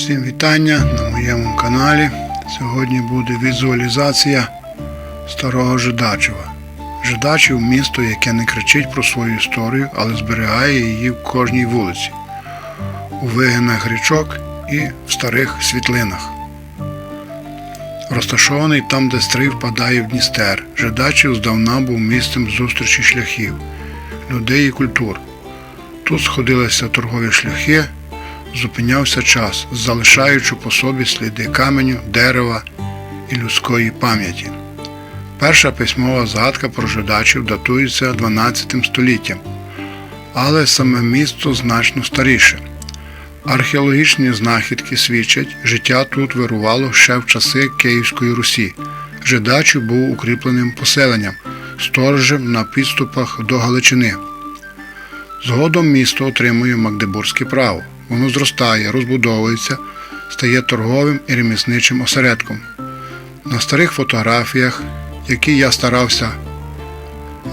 Всім вітання на моєму каналі. Сьогодні буде візуалізація старого Жидачева. Жидачів місто, яке не кричить про свою історію, але зберігає її в кожній вулиці, у вигинах річок і в старих світлинах. Розташований там, де стрий впадає в Дністер, Жидачів здавна був місцем зустрічі шляхів, людей і культур. Тут сходилися торгові шляхи, зупинявся час, залишаючи по собі сліди каменю, дерева і людської пам'яті. Перша письмова згадка про жидачів датується 12 століттям, але саме місто значно старіше. Археологічні знахідки свідчать, життя тут вирувало ще в часи Київської Русі. Жидачів був укріпленим поселенням, сторожем на підступах до Галичини. Згодом місто отримує Магдебурзьке право. Воно зростає, розбудовується, стає торговим і ремісничим осередком. На старих фотографіях, які я старався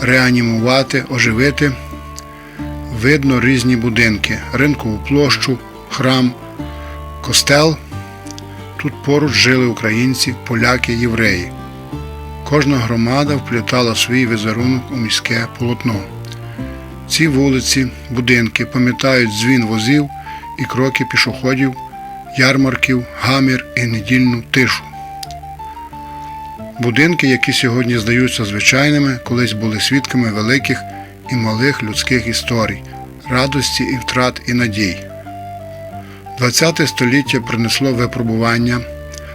реанімувати, оживити, видно різні будинки, ринкову площу, храм, костел. Тут поруч жили українці, поляки, євреї. Кожна громада вплітала свій візерунок у міське полотно. Ці вулиці, будинки пам'ятають дзвін возів і кроки пішоходів, ярмарків, гамір і недільну тишу. Будинки, які сьогодні здаються звичайними, колись були свідками великих і малих людських історій, радості і втрат і надій. ХХ століття принесло випробування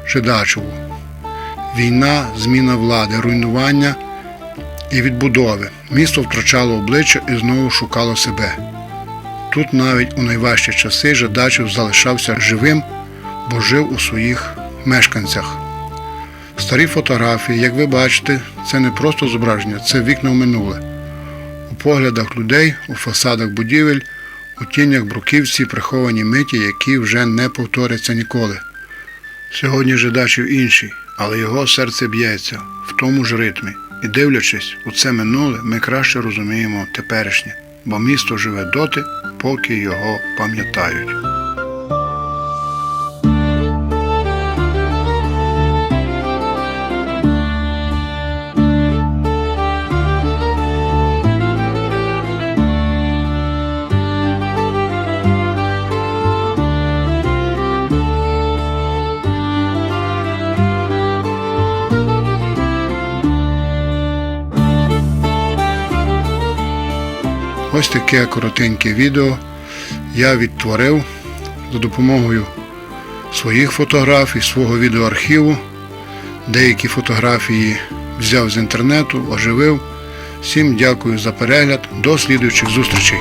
Жидачеву. Війна, зміна влади, руйнування і відбудови. Місто втрачало обличчя і знову шукало себе. Тут навіть у найважчі часи Жидачев залишався живим, бо жив у своїх мешканцях. Старі фотографії, як ви бачите, це не просто зображення, це вікна в минуле. У поглядах людей, у фасадах будівель, у тінях бруківці приховані миті, які вже не повторяться ніколи. Сьогодні Жидачів інший, але його серце б'ється в тому ж ритмі. І дивлячись у це минуле, ми краще розуміємо теперішнє, бо місто живе доти, поки його пам'ятають. Ось таке коротеньке відео я відтворив за допомогою своїх фотографій, свого відеоархіву. Деякі фотографії взяв з інтернету, оживив. Всім дякую за перегляд. До слідуючих зустрічей.